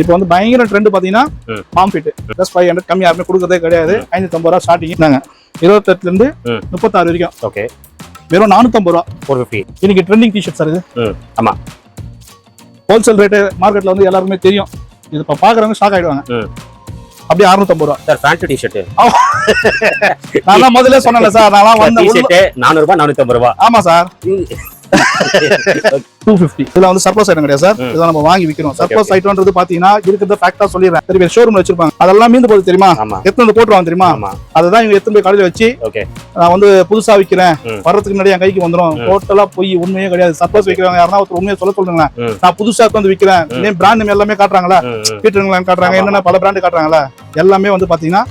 இப்போ வந்து பயங்கர ட்ரெண்ட் பாத்தீங்கன்னா ம். Mom fit plus five hundred கம்மி யாருமே கொடுக்கறதே கிடையாது. ஐநூத்தம்பது ரூபா ஸ்டார்டிங் நாங்க இருபத்தெட்டுல இருந்து. முப்பத்தாறு வரைக்கும். ஓகே. வெறும் நானூத்தம்பது ரூபா. ஃபோர் ஃபிஃப்டி இன்னைக்கு ட்ரெண்டிங் டிஷர்ட் சார் இது. ஆமா. ஹோல்சேல் ரேட்டு மார்க்கெட்ல வந்து எல்லாருக்குமே தெரியும். இது இப்போ பாக்குறவங்க ஷாக் ஆயிடுவாங்க. அப்படியே அறுநூத்தம்பது ரூபா. சார் ஃபேண்ட் டிஷர்ட் நான் முதல்ல சொன்னேன்ல சார் நான் வந்து உள்ள- டிஷர்ட் நானூறுபா நானூத்தம்பது ரூபா. ஆமா சார் டூ ஃபிஃப்டி இதுல வந்து சர்ப்ளஸ் ஐட்டம் கிடையாது சார். ம். இதை நம்ம வாங்கி விற்கிறோம் சர்ப்ளஸ். ஐட்டம்ன்றது பாத்தீங்கன்னா இருக்கிறத ஃபேக்டா சொல்லிடுறேன். சரி பேர் ஷோரூம்ல வச்சிருப்பாங்க. அதெல்லாம் மீந்து போகுது தெரியுமா? எத்தனை வந்து போட்டுருவாங்க தெரியுமா? அதுதான் இவங்க எத்தனை போய் கடையில வச்சு நான் வந்து புதுசா விற்கிறேன். வர்றதுக்கு முன்னாடி என் கைக்கு வந்துரும். ம். டோட்டலா போய் உண்மையே கிடையாது. சர்ப்ளஸ் வைக்கிறவங்க யாருன்னா ஒருத்தர் உண்மையை சொல்ல சொல்லுங்க. நான் புதுசா வந்து விற்கிறேன். நேம் பிராண்ட் எல்லாமே காட்டுறாங்களா. ம் ம். பீட்டர் இங்கிலாந்து காட்டுறாங்க. என்னென்ன பல பிராண்ட் காட்டுறாங்களா. எல்லாமே வந்து பாத்தீங்கன்னா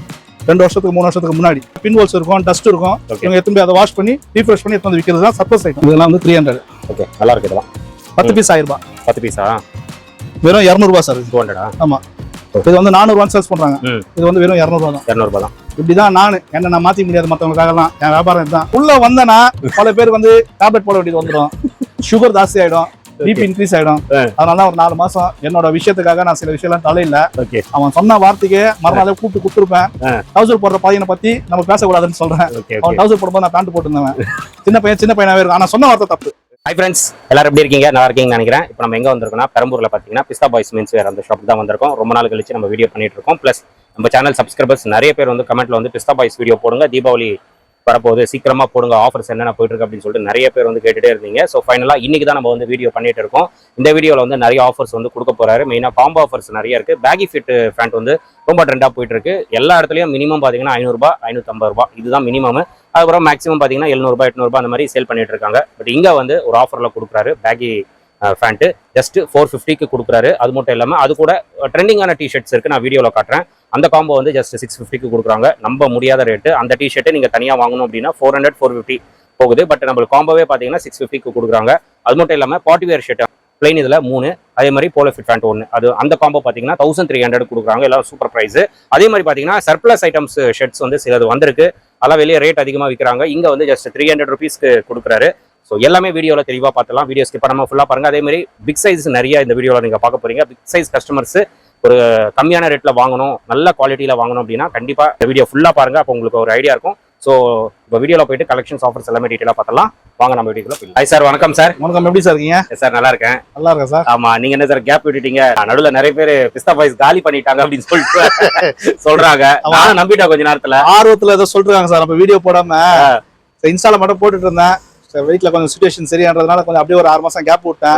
ரெண்டு வருஷத்துக்கு மூணு வருஷத்துக்கு முன்னாடி. பின் ஹோல்ஸ் இருக்கும் டஸ்ட் இருக்கும். இவங்க எத்தனை அதை வாஷ் பண்ணி ரீஃப்ரெஷ் பண்ணி எடுத்து வந்து விற்கிறது தான் சர்ப்ளஸ் ஐட்டம் இதெல்லாம் வந்து த்ரீ ஹண்ட்ரட் ஓகே நல்லா இருக்கு இதெல்லாம். பத்து பீஸ் ஆயிரம் ரூபாய். பத்து பீஸா வெறும் இரநூறுபா சார் இது. டூ ஹண்ட்ரடா ஆமா. இது வந்து நானூறுவான்னு சேல்ஸ் பண்றாங்க. ம். இது வந்து வெறும் இரநூறுவா தான். இரநூறுபா தான். இப்படிதான் நானு என்ன நான் மாத்தி முடியாது மத்தவங்களுக்காகலாம். என் வியாபாரம் இதுதான். உள்ள வந்தனா பல பேர் வந்து டேப்லெட் போட வேண்டியது வந்துடும் சுகர் ஜாஸ்தி ஆயிடும். பிபி இன்க்ரீஸ் ஆயிடும். ஆ. அதனால தான் ஒரு நாலு மாசம் என்னோட விஷயத்துக்காக நான் சில விஷயம்லாம் தலையில ஓகே அவன் சொன்ன வார்த்தைக்கு மறுநாளே கூப்பிட்டு கொடுத்துருப்பேன். டவுசர் போடுற பையனை பத்தி நம்ம பேசக்கூடாதுன்னு சொல்றேன். ஓகே அவன் டவுசர் போடும்போது நான் பேண்ட் போட்டுருந்தவன். சின்ன பையன் சின்ன பையனாவே இருக்கும் ஆனா சொன்ன வார்த்தை தப்பு. ஹை ஃப்ரெண்ட்ஸ் எல்லாரும் எப்படி இருக்கீங்க? நல்லா இருக்கீங்கன்னு நினைக்கிறேன். இப்போ நம்ம எங்க வந்திருக்கோம்னா பெரம்பூர்ல பாத்தீங்கன்னா பிஸ்தா பாய்ஸ் மீன்ஸ் வேற அந்த ஷாப் தான் வந்திருக்கோம். ரொம்ப நாள் கழிச்சு நம்ம வீடியோ பண்ணிட்டு இருக்கோம். ப்ளஸ் நம்ம சேனல் சப்ஸ்கிரைபர்ஸ் நிறைய பேர் வந்து கமெண்ட்ல வந்து பிஸ்தா பாய்ஸ் வீடியோ போடுங்க. தீபாவளி வரப்போகுது. சீக்கிரமா போடுங்க ஆஃபர்ஸ் என்னென்ன போயிட்டு இருக்கு அப்படின்னு சொல்லிட்டு நிறைய பேர் வந்து கேட்டுட்டே இருந்தீங்க. ஸோ ஃபைனலா இன்னைக்கு தான் நம்ம வந்து வீடியோ பண்ணிட்டு இருக்கோம். இந்த வீடியோவில் வந்து நிறைய ஆஃபர்ஸ் வந்து கொடுக்க போறாரு. மெயினாக காம்போ ஆஃபர்ஸ் நிறைய இருக்கு. பேகி ஃபிட் ஃபேண்ட் வந்து ரொம்ப ட்ரெண்டாக போயிட்டு இருக்கு எல்லா இடத்துலையும் மினிமம் பார்த்தீங்கன்னா ஐநூறுபா ஐநூற்றம்பது ரூபாய் இதுதான் மினிமம் அதுக்கப்புறம் மேக்ஸிமம் பார்த்தீங்கன்னா எழுநூறுபா எட்நூறுபா அந்த மாதிரி சேல் பண்ணிட்டு இருக்காங்க. பட் இங்கே வந்து ஒரு ஆஃபரில் கொடுக்குறாரு பேகி ஃபேண்ட்டு ஜஸ்ட் ஃபோர் ஃபிஃப்டிக்கு கொடுக்குறாரு. அது மட்டும் இல்லாமல் அது கூட ட்ரெண்டிங்கான டிஷர்ட்ஸ் இருக்கு. நான் வீடியோவில் காட்டுறேன். அந்த காம்போ வந்து ஜஸ்ட் சிக்ஸ் ஃபிஃப்டிக்கு கொடுக்குறாங்க. நம்ப முடியாத ரேட்டு அந்த டிஷர்ட்டை நீங்கள் தனியாக வாங்கணும் அப்படின்னா ஃபோர் ஹண்ட்ரட் ஃபோர் ஃபிஃப்டி போகுது. பட் நம்மளுக்கு காம்போவே பார்த்தீங்கன்னா சிக்ஸ் ஃபிஃப்டிக்கு கொடுக்குறாங்க. அது மட்டும் இல்லாமல் பார்ட்டி வேர் ஷர்ட் பிளைன் இதில் மூணு. அதே மாதிரி போலோ ஃபிட் பேண்ட் ஒன்று அது அந்த காம்போ பார்த்தீங்கன்னா தௌசண்ட் த்ரீ ஹண்ட்ரட் கொடுக்குறாங்க. எல்லாம் சூப்பர் ப்ரைஸ் அதே மாதிரி பார்த்தீங்கன்னா சர்ப்ளஸ் ஐட்டம்ஸ் ஷர்ட்ஸ் வந்து சிலது வந்திருக்கு. அதெல்லாம் வெளியே ரேட் அதிகமாக விற்கிறாங்க இங்கே வந்து ஜஸ்ட் த்ரீ ஹண்ட்ரட் ருபீஸ்க்கு கொடுக்குறாரு. ஸோ எல்லாமே வீடியோவில் தெளிவாக பார்த்துலாம் வீடியோ ஸ்கிப் பண்ணாமல் ஃபுல்லாக பாருங்கள் அதே மாதிரி பிக் சைஸ் நிறைய இந்த வீடியோவில் நீங்கள் பார்க்க போகிறீங்க பிக் சைஸ் கஸ்டமர்ஸ் ஒரு கம்மியான ரேட்டில் வாங்கணும் நல்ல குவாலிட்டியில் வாங்கணும் அப்படின்னா கண்டிப்பாக இந்த வீடியோ ஃபுல்லாக பாருங்க அப்போ உங்களுக்கு ஒரு ஐடியா இருக்கும். ஸோ இப்போ வீடியோவில் போயிட்டு கலெக்ஷன்ஸ் ஆஃபர்ஸ் எல்லாமே டீட்டெயிலாக பார்த்தலாம் வாங்க நம்ம வீடியோக்குள்ள ஹாய் சார் வணக்கம் சார் வணக்கம் எப்படி சார் இருக்கீங்க? சார் நல்லா இருக்கேன். நல்லா இருக்கேன் சார் ஆமா நீங்க என்ன சார் கேப் விட்டுட்டீங்க? நடுவுல நிறைய பேர் பிஸ்தா பாய்ஸ் காலி பண்ணிட்டாங்க அப்படின்னு சொல்லிட்டு சொல்றாங்க. ஆமா. நானும் நம்பிட்டேன் கொஞ்ச நேரத்துல. ஆர்வத்துல ஏதோ சொல்றாங்க சார் அப்ப வீடியோ போடாம. இன்ஸ்டால மட்டும் போட்டுட்டு இருந்தேன். வீட்ல கொஞ்சம் சுச்சுவேஷன் சரியான்றதுனால கொஞ்சம் அப்படியே ஒரு ஆறு மாசம் கேப் விட்டேன்.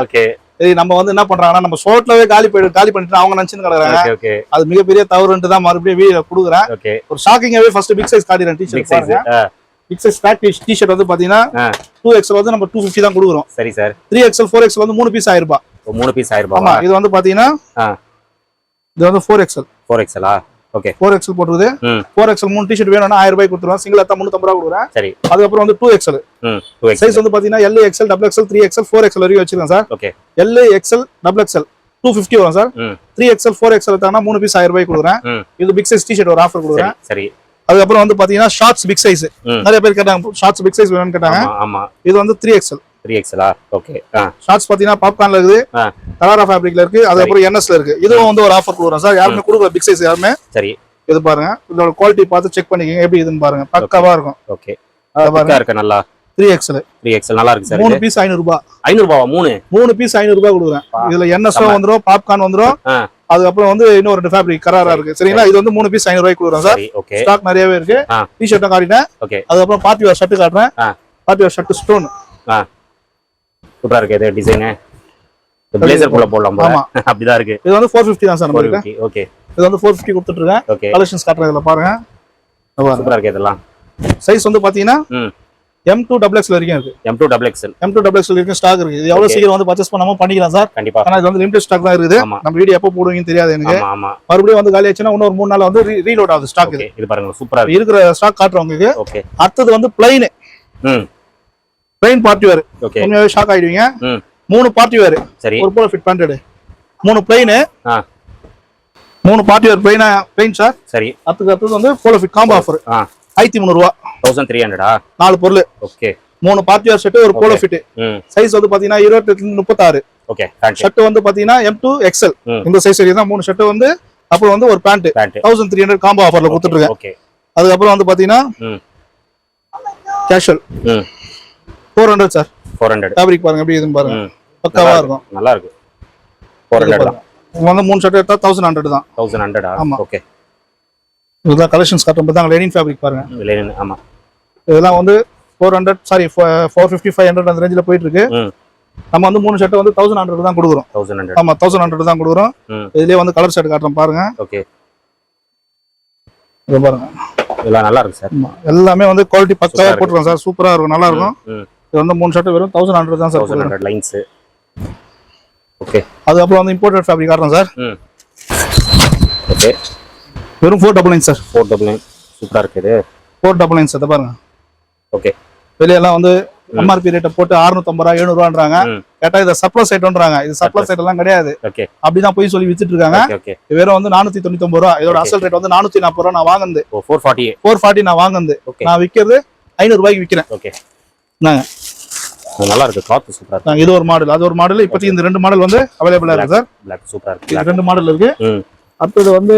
சரி நம்ம வந்து என்ன பண்றாங்கன்னா நம்ம ஷோட்லவே காலி போயிடு காலி பண்ணிட்டு அவங்க நினைச்சுன்னு கிடக்குறாங்க. அது மிகப்பெரிய தவறுன்ட்டு தான் மறுபடியும் வீடியோ கொடுக்குறேன். ஒரு ஷாக்கிங்காவே first big size big T shirt size பாருங்க. Big size pack T shirt வந்து பாத்தீங்கன்னா. டூ எக்ஸ்எல் வந்து நம்ம டூ ஃபிஃப்டி தான் கொடுக்குறோம். சரி sir. Three XL four XL வந்து மூணு பீஸ் இப்போ மூணு பீஸ் ஆயிரம் ஆமா இது வந்து பாத்தீங்கன்னா. இது வந்து ஃபோர் எக்ஸ்எல் ஃபோர் எக்ஸலா ஓகே ஃபோர் எக்ஸ்எல் போட்டுருது ஃபோர் எக்ஸ்எல் மூணு டிஷர்ட் வேணும்னா ஆயிரம் ரூபாய் கொடுத்துருவோம் சிங்கிள் எத்தா முந்நூத்தம்பது ரூபா கொடுக்குறேன். சரி. அதுக்கப்புறம் வந்து டூ எக்ஸ்எல் ம் டூ எக்ஸ் சைஸ் வந்து பாத்தீங்கன்னா L XL double XL three XL four XL வரைக்கும் வச்சிருக்கேன் sir. Okay L XL double XL two fifty வரும் sir. Three XL four XL தானா மூணு பீஸ் ஆயிரம் ரூபாய் கொடுக்குறேன். இது பிக் சைஸ் டிஷர்ட் ஒரு ஆஃபர் கொடுக்குறேன். சரி அதுக்கப்புறம் வந்து பாத்தீங்கன்னா ஷார்ட்ஸ் பிக் சைஸ் நிறைய பேர் கேட்டாங்க ஷார்ட்ஸ் பிக் சைஸ் வேணும்னு கேட்டாங்க. இது வந்து த்ரீ எக்ஸ்எல் த்ரீ எக்ஸலா ஓகே ஷார்ட்ஸ் பாத்தீங்கன்னா பாப்கார்ன்ல இருக்குது. கலாரா ஃபேப்ரிக்ல இருக்கு அதுக்கப்புறம் என்எஸ்ல இருக்கு இதுவும் வந்து ஒரு ஆஃபர் கொடுக்குறோம் சார். யாருமே கொடுக்குற பிக் சைஸ் யாருமே. சரி. இது பாருங்க. இதோட குவாலிட்டி பார்த்து செக் பண்ணிக்கங்க. எப்படி இதுன்னு பாருங்க. பக்காவா இருக்கும். ஓகே இருக்கு நல்லா? த்ரீ எக்ஸ்எல் த்ரீ எக்ஸல் நல்லா இருக்கு சார் மூணு பீஸ் ஐநூறு ரூபாய் ஐநூறு ரூபாவா மூணு? மூணு பீஸ் ஐநூறு ரூபாய் கொடுக்குறேன். இதுல என்எஸ்ஓ. வந்துரும் பாப்கார்ன் வந்துரும். அதுக்கப்புறம் வந்து இன்னும் ரெண்டு ஃபேப்ரிக் கராரா இருக்கு. சரிங்களா? இது வந்து மூணு பீஸ் ஐநூறு ரூபாய் கொடுக்குறோம் சார். ஸ்டாக் நிறையவே இருக்கு. ஆ. டிஷர்ட்டும் காட்டிட்டேன் ஓகே அதுக்கப்புறம் பார்ட்டி வேர் ஷர்ட் காட்டுறேன் பார்ட்டி வேர் ஷர்ட் ஸ்டோன் சூப்பரா இருக்கு இது டிசைனு பிளேசர் போல போடலாம். அப்படிதான் இருக்கு. இது வந்து ஃபோர் ஃபிஃப்டி தான் சார் நம்ம ஓகே இது வந்து ஃபோர் ஃபிஃப்டி கொடுத்துட்டு இருக்கேன் ஓகே கலெக்ஷன்ஸ் காட்டுறேன் இதுல பாருங்க. சூப்பரா இருக்கு இதெல்லாம். சைஸ் வந்து பாத்தீங்கன்னா எம் டூ டபுள் எக்ஸ்ல வரைக்கும் இருக்கு. M two double XL M two double வரைக்கும் ஸ்டாக் இருக்கு. இது எவ்வளவு. சீக்கிரம் வந்து பர்ச்சேஸ் பண்ணாம பண்ணிக்கலாம் சார். கண்டிப்பா. ஆனா இது வந்து லிமிடெட் ஸ்டாக் தான் இருக்குது. நம்ம வீடியோ எப்போ போடுவீங்கன்னு தெரியாது எனக்கு. ஆமா ஆமா. மறுபடியும் வந்து காலி ஆச்சுன்னா இன்னொரு மூணு நாள் வந்து ரீலோட் ஆகுது ஸ்டாக் இது. பாருங்க சூப்பரா இருக்கிற ஸ்டாக் காட்டுறவங்களுக்கு ஓகே அடுத்தது வந்து பிளைன் ம். பிளைன் பார்ட்டி வேர் உண்மையாவே ஷாக் ஆயிடுவீங்க. மூணு பார்ட்டி வேர் சரி. ஒரு போல ஃபிட் பேண்டட் மூணு பிளைன் மூணு பார்ட்டி வேர் பிளைனா பிளைன் சார் சரி. அடுத்தது அடுத்தது வந்து போல ஃபிட் காம்போ ஆஃபர் ஆயிரத்தி முந்நூறுவா. தௌசண்ட் த்ரீ ஹண்ட்ரடா நாலு பொருள். ஓகே மூணு பார்ட்டி வேர் செட்டு ஒரு போல. ஃபிட் சைஸ் வந்து பாத்தீங்கன்னா இருபத்தி முப்பத்தாறு. ஓகே ஷர்ட் வந்து பாத்தீங்கன்னா எம் டூ எக்ஸ்எல். இந்த சைஸ் தான் மூணு ஷர்ட் வந்து அப்புறம் வந்து ஒரு pant thousand three hundred combo ஆஃபர்ல கொடுத்துட்டு இருக்கேன் ஓகே அதுக்கப்புறம் வந்து பாத்தீங்கன்னா casual four hundred sir four hundred fabric பாருங்க எப்படி இதுன்னு பாருங்க. பக்காவா இருக்கும். நல்லா இருக்கு ஃபோர் ஹண்ட்ரட் தான் வந்து மூணு ஷர்ட் எடுத்தா தௌசண்ட் ஹண்ட்ரட் தான். தௌசண்ட் ஹண்ட்ரடா ஆமா. ஓகே இதுதான் கலெக்ஷன்ஸ் காட்டும். பார்த்தாங்க லெனின் ஃபேப்ரிக் பாருங்க. லெனின் ஆமா. இதெல்லாம் வந்து four hundred sorry four fifty five hundred அந்த ரேஞ்சில் போயிட்டு இருக்கு நம்ம வந்து மூணு ஷர்ட் வந்து தௌசண்ட் ஹண்ட்ரட் தான் கொடுக்குறோம். தௌசண்ட் ஹண்ட்ரட் ஆமா தௌசண்ட் ஹண்ட்ரட் தான் கொடுக்குறோம். இதுலயே வந்து கலர் ஷர்ட் காட்டுறோம் பாருங்க. ஓகே இது பாருங்க. இதெல்லாம் நல்லா இருக்கு சார் எல்லாமே வந்து குவாலிட்டி பக்காவா Super-ஆ இருக்கு. போட்டுருக்கோம் சார் சூப்பரா இருக்கும் நல்லா இருக்கும். இது வந்து மூணு ஷர்ட் வெறும் தௌசண்ட் ஹண்ட்ரட் தான் sir thousand hundred lines okay அதுக்கப்புறம் வந்து இம்போர்ட்டட் ஃபேப்ரிக் காட்டுறோம் சார். ஓகே வெறும் four double nine sir. Four double nine சூப்பராக இருக்குது ஃபோர் டபுள் நைன் சார் பாருங்க. ஓகே வெளியெல்லாம் வந்து எம்ஆர்பி ரேட்டை போட்டு அறுநூத்தம்பது ரூபா எழுநூறுவான்றாங்க. கேட்டா இது சப்ளஸ் ஐட்டம்ன்றாங்க இது சப்ளஸ் ஐட்டம் எல்லாம் கிடையாது. அப்படிதான் போய் சொல்லி வித்துட்டு இருக்காங்க வெறும் வந்து நானூத்தி தொண்ணூத்தி ஒன்பது ரூபா. இதோட. அசல் ரேட் வந்து நானூத்தி நாற்பது ரூபா நான் வாங்குனது. Oh four forty four forty நான் வாங்குனது. ஓகே நான் விற்கிறது ஐநூறு ரூபாய்க்கு விற்கிறேன் ஓகே நாங்க நல்லா இருக்கு காத்து சூப்பராக இருக்கு. இது ஒரு மாடல் அது ஒரு மாடல் இப்போதைக்கு இந்த ரெண்டு மாடல் வந்து அவைலபிளா இருக்கு சார் பிளாக் சூப்பராக இருக்கு. ரெண்டு மாடல் இருக்கு. அடுத்தது வந்து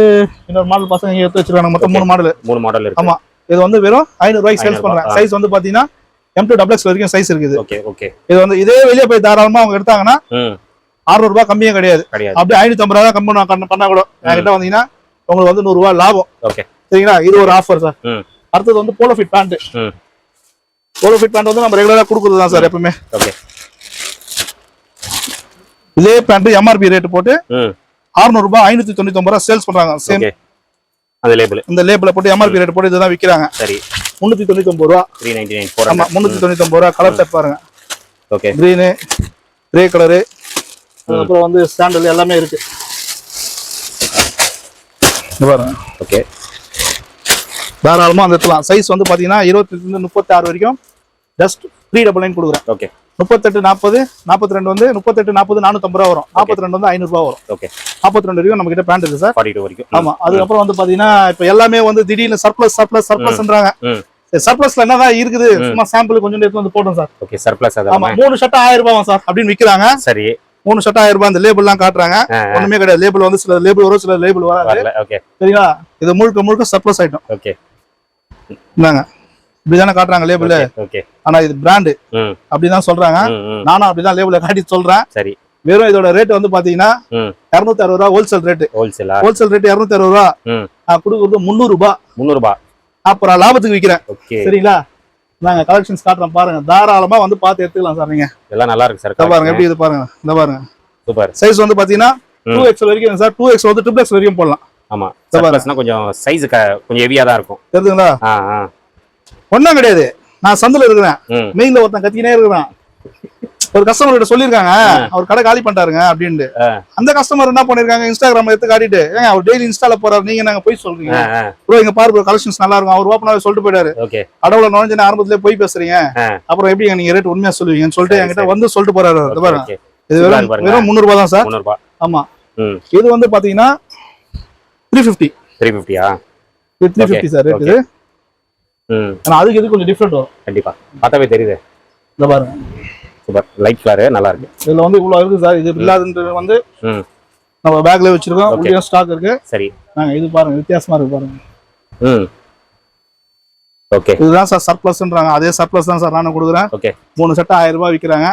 இன்னொரு மாடல் பசங்க எடுத்து வச்சிருக்காங்க. மொத்தம். மூணு மாடல் மூணு மாடல் இருக்கு. ஆமா. இது வந்து வெறும் ஐநூறு ரூபாய்க்கு சேல்ஸ் 500 பண்றேன். சைஸ் வந்து பாத்தீங்கன்னா எம் டூ டபுள் எக்ஸ் வரைக்கும் சைஸ் இருக்குது. ஓகே ஓகே இது வந்து இதே வெளியே போய் தாராளமா அவங்க எடுத்தாங்கன்னா அறுநூறு ரூபாய் கம்மியே கிடையாது. அப்படியே ஐநூத்தி ஐம்பது ரூபா கம்மி பண்ண- கூட. என்கிட்ட வந்தீங்கன்னா உங்களுக்கு வந்து நூறு ரூபாய் லாபம். ஓகே சரிங்களா? இது ஒரு ஆஃபர் சார் அடுத்தது வந்து polo fit pant polo fit pant வந்து நம்ம ரெகுலரா கொடுக்குறது தான் சார் எப்பவுமே. ஓகே இதே பேண்ட் எம்ஆர்பி ரேட் போட்டு 600 ரூபாய் ஐநூத்தி தொண்ணூத்தி ஒன்பது ரூபாய் சேல்ஸ் பண்றாங்க. சேம் அந்த லேபிள் இந்த லேபிள போட்டு எம்ஆர்பி ரேட் போட்டு இதுதான் விக்கிறாங்க. சரி. முன்னூத்தி தொண்ணூத்தி ஒன்பது ரூபா த்ரீ நைன்டி நைன் ஆமா முன்னூத்தி தொண்ணூத்தி ஒன்பது ரூபா கலர் செட் பாருங்க. ஓகே கிரீனு கிரே கலரு அதுக்கப்புறம் வந்து சாண்டல் எல்லாமே இருக்கு. பாருங்க. ஓகே தாராளமா வந்துடலாம் சைஸ் வந்து பாத்தீங்கன்னா இருபத்தி இருந்து முப்பத்தி ஆறு வரைக்கும் ஜஸ்ட் த்ரீ டபுள் நைன் கொடுக்குறேன். ஓகே முப்பத்தெட்டு நாற்பது நாற்பத்தி ரெண்டு வந்து முப்பத்தெட்டு நாற்பது நானூத்தம்பது ரூபா வரும். நாற்பத்தி ரெண்டு வந்து ஐநூறு ரூபா வரும். ஓகே நாற்பத்தி ரெண்டு வரைக்கும் நம்ம கிட்ட பேண்ட் இருக்கு சார் ஃபார்ட்டி டூ வரைக்கும். ஆமா. அதுக்கப்புறம் வந்து பாத்தீங்கன்னா இப்ப எல்லாமே வந்து திடீர்னு சர்ப்ளஸ் சர்ப்ளஸ் சர்ப்ளஸ்ன்றாங்க சர்ப்ளஸ்ல என்னதான் இருக்குது? சும்மா சாம்பிள் கொஞ்சம் எடுத்து வந்து போட்டோம் சார் ஓகே சர்ப்ளஸ் ஆமா. மூணு ஷர்ட் ஆயிரம் ரூபாய் சார் அப்படின்னு விக்கிறாங்க. சரி. மூணு ஷர்ட் ஆயிரம் ரூபாய் அந்த லேபிள் எல்லாம் காட்டுறாங்க. ஒண்ணுமே கிடையாது. லேபிள் வந்து சில லேபிள் வரும் சில லேபிள் வராது. சரிங்களா? இது முழுக்க முழுக்க சர்ப்ளஸ் ஐட்டம் ஓகே இந்தாங்க. இப்படிதானே காட்டுறாங்க லேபிள் ஆனா இது பிராண்டு அப்படிதான் சொல்றாங்க. நானும் அப்படிதான் லேபிள காட்டி சொல்றேன். சரி. வெறும் இதோட ரேட் வந்து பாத்தீங்கன்னா இருநூத்தி அறுபது ரூபா ஹோல்சேல் ரேட் ஹோல்சேலா ஹோல்சேல் ரேட் இருநூத்தி அறுபது ரூபா நான் கொடுக்குறது முந்நூறு ரூபாய் முந்நூறுபா அப்புறம் லாபத்துக்கு விக்கிறேன். ஓகே சரிங்களா? நாங்க கலெக்ஷன்ஸ் காட்டுறோம் பாருங்க. தாராளமா வந்து பார்த்து எடுத்துக்கலாம் சார் நீங்க. நல்லா இருக்கு பாருங்க எப்படி இது பாருங்க. இந்த பாருங்க. சூப்பர். சைஸ் வந்து பாத்தீங்கன்னா. டூ எக்ஸ் வரைக்கும் சார். டூ எக்ஸ் வந்து ட்ரிபிள் எக்ஸ் வரைக்கும் போடலாம். ஆமா. சர்ப்ளஸ்னா கொஞ்சம் சைஸ் கொஞ்சம் ஹெவியா தான் இருக்கும். தெரியுதுங்களா ஒண்ணும் கிடையாது. நான் சந்தில இருக்கிறேன். மெயின்ல ஒருத்தன் கத்திக்கினே இருக்கிறான். ஒரு கஸ்டமர் கிட்ட சொல்லிருக்காங்க அவர் கடை காலி பண்ணிட்டாருங்க அப்படின்ட்டு. அந்த கஸ்டமர் என்ன பண்ணிருக்காங்க இன்ஸ்டாகிராம்ல எடுத்து காட்டிட்டு ஏங்க அவர் டெய்லி இன்ஸ்டால போறாரு நீங்க நாங்க போய் சொல்றீங்க? ப்ரோ இங்க பாரு ப்ரோ கலெக்ஷன்ஸ் நல்லா இருக்கும். அவர் ஓப்பனாவே சொல்லிட்டு போயிட்டாரு. கடவுள நுழைஞ்சு ஆரம்பத்திலே போய் பேசுறீங்க. அப்புறம் எப்படி நீங்க ரேட் உண்மையா சொல்லுவீங்கன்னு சொல்லிட்டு என்கிட்ட. வந்து சொல்லிட்டு போறாரு. இது வெறும். வெறும் முந்நூறு ரூபாய் தான் சார். ஆமா. இது வந்து பாத்தீங்கன்னா த்ரீ ஃபிஃப்டி த்ரீ ஃபிஃப்டியா த்ரீ ஃபிஃப்டி சார் ரேட். இது. ம். ஆனா அதுக்கு இது கொஞ்சம் டிஃப்ரெண்ட் வரும்? கண்டிப்பா. பார்த்தாவே தெரியுது. இந்த பாருங்க. சூப்பர். லைட் கலரு நல்லா இருக்கு. இதுல வந்து இவ்வளவு இருக்கு சார் இது இல்லாதன்றது வந்து நம்ம பேக்ல வச்சிருக்கோம். உள்ளே ஸ்டாக் இருக்கு. சரி. நாங்க இது பாருங்க வித்தியாசமா இருக்கு பாருங்க. ம். ஓகே இதுதான் சார் சர்ப்ளஸ்ன்றாங்க அதே சர்ப்ளஸ் தான் சார் நானும் கொடுக்குறேன். ஓகே மூணு ஷர்ட் ஆயிரம் ரூபாய் விற்கிறாங்க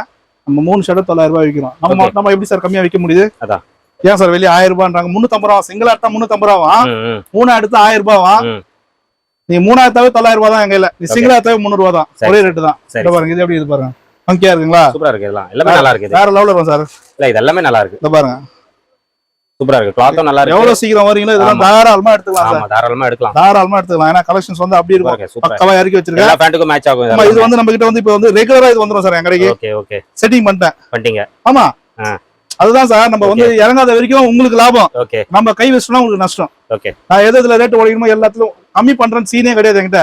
நம்ம மூணு ஷர்ட் தொள்ளாயிரம் ரூபாய் விற்கிறோம் நம்ம. நம்ம எப்படி சார் கம்மியா விற்க முடியுது? அதான். ஏன் சார் வெளியே ஆயிரம் ரூபான்றாங்க? முன்னூத்தம்பது ரூபா. சிங்கிள் எடுத்தா முன்னூத்தம்பது ரூபாவா? மூணு எடுத்து ஆயிரம் ரூபாவா? நீ மூணாயிரத்தாவே தொள்ளாயிரம் ரூபாய் தான் எங்க இல்ல நீ. சிங்கிள் எடுத்தாவே முந்நூறு ரூபா தான். ஒரே ரேட்டு தான். பாருங்க. இது எப்படி இது பாருங்க. ஃபங்கியா இருக்குங்களா? சூப்பரா இருக்கு இதெல்லாம். எல்லாமே நல்லா இருக்கு வேற லெவல்ல இருக்கும் சார். இல்ல இது எல்லாமே நல்லா இருக்கு. இந்த பாருங்க. சூப்பரா இருக்கு. கிளாத்தும் நல்லா இருக்கு. எவ்வளவு சீக்கிரம் வரீங்களோ இதெல்லாம் தாராளமா எடுத்துக்கலாம் ஆமா தாராளமா எடுக்கலாம். தாராளமா எடுத்துக்கலாம். ஏன்னா கலெக்ஷன்ஸ் வந்து அப்படி இருக்கும். பக்கவா இறக்கி வச்சிருக்கேன். எல்லா பேண்ட்டுக்கும் மேட்ச் ஆகும் இது வந்து நம்ம கிட்ட வந்து இப்போ வந்து ரெகுலரா இது வந்துரும் சார் என் கடைக்கு. Okay okay. செட்டிங் பண்ணிட்டேன். பண்ணிட்டீங்க. ஆமா. அதுதான் சார் நம்ம வந்து இறங்காத வரைக்கும் உங்களுக்கு லாபம். ஓகே நம்ம கை வச்சோம்னா உங்களுக்கு நஷ்டம். ஓகே நான் எது இதுல ரேட் உடைக்கணுமோ எல்லாத்துலயும் கம்மி பண்றேன்னு சீனே கிடையாது என்கிட்ட.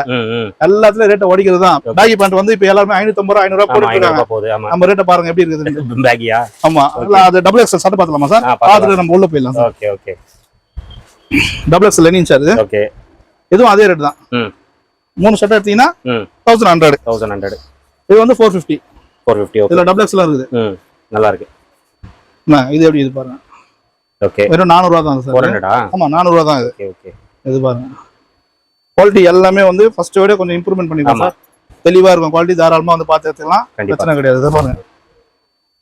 எல்லாத்துலயும் ரேட்டை உடைக்கிறது தான். பேகி பேண்ட் வந்து இப்ப எல்லாருமே ஐநூத்தம்பது ரூபா ஐநூறு ரூபா ஐநூறு போட்டு ரூபாய் போகுது ஆமா. நம்ம ரேட்டை பாருங்க எப்படி இருக்குது பேக்கியா ஆமா. அது டபுள் எக்ஸ்எல் சட்டை பார்த்துலாமா சார். பார்த்துட்டு நம்ம உள்ள போயிடலாம் sir. Okay okay double XL linen sir okay இதுவும் அதே ரேட் தான். மூணு ஷர்ட் எடுத்தீங்கன்னா தௌசண்ட் ஹண்ட்ரட் தௌசண்ட் ஹண்ட்ரட் இது வந்து ஃபோர் ஃபிஃப்டி ஃபோர் ஃபிஃப்டி இதுல டபுள் எக்ஸ்எல் இருக்குது. நல்லா இருக்கு. இது எப்படி இது பாருங்க. ஓகே வெறும் நானூறுவா தான் சார். ஹண்ட்ரடா ஆமா நானூறுவா தான் இது. ஓகே இது பாருங்க. குவாலிட்டி எல்லாமே வந்து ஃபர்ஸ்ட் விட கொஞ்சம் இம்ப்ரூவ்மெண்ட் பண்ணிருக்கோம் ஆமா. சார். தெளிவா இருக்கும். குவாலிட்டி தாராளமா வந்து பார்த்து எடுத்துக்கலாம். பிரச்சனை கிடையாது. இதை பாருங்க.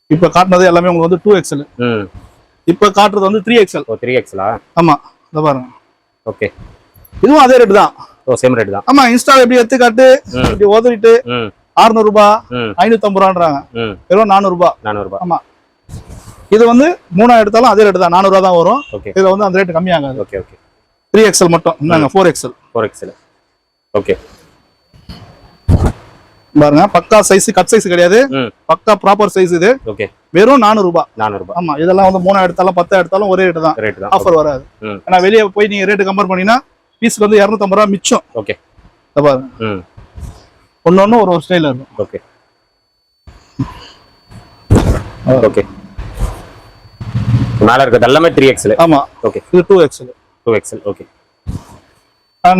இப்ப காட்டுனது எல்லாமே உங்களுக்கு வந்து டூ எக்ஸ்எல் ம். இப்ப காட்டுறது வந்து த்ரீ எக்ஸ்எல் ஓ த்ரீ எக்ஸ்லா ஆமா. இதை பாருங்க. ஓகே இதுவும் அதே ரேட் தான். ஓ சேம் ரேட் தான். ஆமா இன்ஸ்டா எப்படி எடுத்து காட்டு. இப்படி உதறிட்டு ம். அறுநூறு ரூபாய் ஐநூத்தி ஐம்பது ரூபான்றாங்க வெறும் நானூறு ரூபாய் நானூறுபா. ஆமா. இது வந்து மூணா எடுத்தாலும் அதே ரேட் தான். நானூறு ரூபா தான் வரும். ஓகே இதுல வந்து அந்த ரேட் கம்மியாகாது. ஓகே ஓகே த்ரீ எக்ஸ்எல் மட்டும். இந்தாங்க four XL four XL okay பாருங்க பக்கா சைஸ் கட் சைஸ் கிடையாது. பக்கா ப்ராப்பர் சைஸ் இது. ஓகே வெறும் நானூறு ரூபாய் நானூறுபா. ஆமா இதெல்லாம் வந்து மூணா எடுத்தாலும் பத்தா எடுத்தாலும் ஒரே ரேட் தான். ரேட் தான். ஆஃபர் வராது. ஏன்னா வெளியே போய் நீங்க ரேட் கம்பேர் பண்ணீங்கன்னா பீஸ்க்கு வந்து இரநூத்தம்பது ரூபா மிச்சம். ஓகே பாருங்க. ம். ஒன்னு ஒண்ணு ஒரு ஒரு ஸ்டைல இருக்கும். ஓகே ஓகே மேல இருக்கிறது. எல்லாமே த்ரீ எக்ஸ்எல் ஆமா. ஓகே இது two XL two XL okay